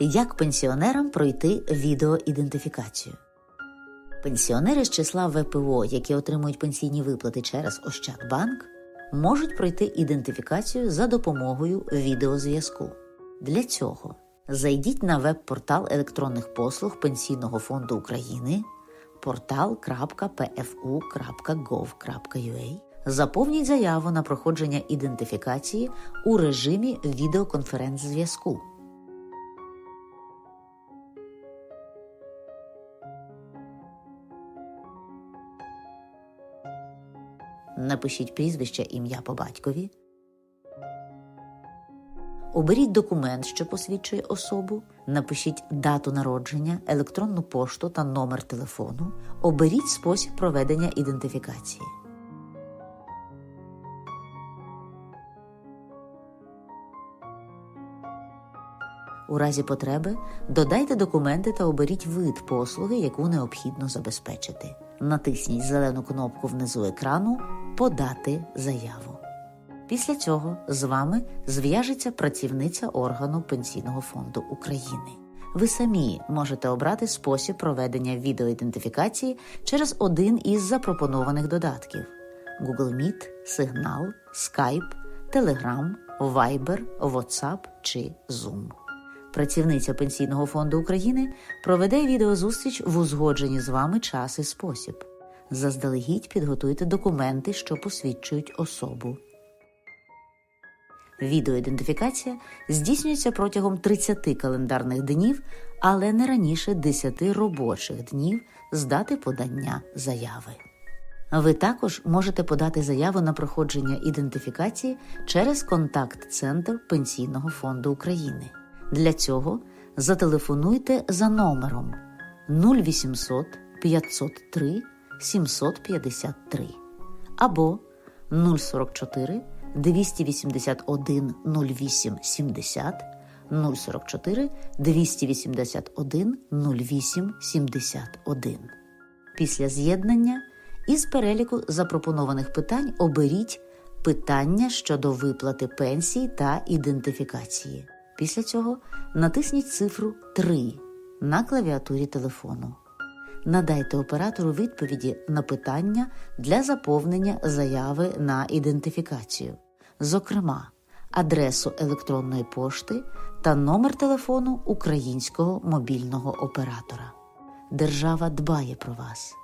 Як пенсіонерам пройти відеоідентифікацію? Пенсіонери з числа ВПО, які отримують пенсійні виплати через Ощадбанк, можуть пройти ідентифікацію за допомогою відеозв'язку. Для цього зайдіть на веб-портал електронних послуг Пенсійного фонду України portal.pfu.gov.ua Заповніть заяву на проходження ідентифікації у режимі відеоконференц-зв'язку. Напишіть прізвище, ім'я по батькові. Оберіть документ, що посвідчує особу. Напишіть дату народження, електронну пошту та номер телефону. Оберіть спосіб проведення ідентифікації. У разі потреби додайте документи та оберіть вид послуги, яку необхідно забезпечити. Натисніть зелену кнопку внизу екрану Подати заяву. Після цього з вами зв'яжеться працівниця органу Пенсійного фонду України. Ви самі можете обрати спосіб проведення відеоідентифікації через один із запропонованих додатків: Google Meet, Signal, Skype, Telegram, Viber, WhatsApp чи Zoom. Працівниця Пенсійного фонду України проведе відеозустріч в узгодженні з вами час і спосіб. Заздалегідь підготуйте документи, що посвідчують особу. Відеоідентифікація здійснюється протягом 30 календарних днів, але не раніше 10 робочих днів з дати подання заяви. Ви також можете подати заяву на проходження ідентифікації через контакт-центр Пенсійного фонду України. Для цього зателефонуйте за номером 0800 503 753 або 044 281 08 70 044 281 08 71. Після з'єднання із переліку запропонованих питань оберіть питання щодо виплати пенсії та ідентифікації. Після цього натисніть цифру 3 на клавіатурі телефону. Надайте оператору відповіді на питання для заповнення заяви на ідентифікацію, зокрема, адресу електронної пошти та номер телефону українського мобільного оператора. Держава дбає про вас.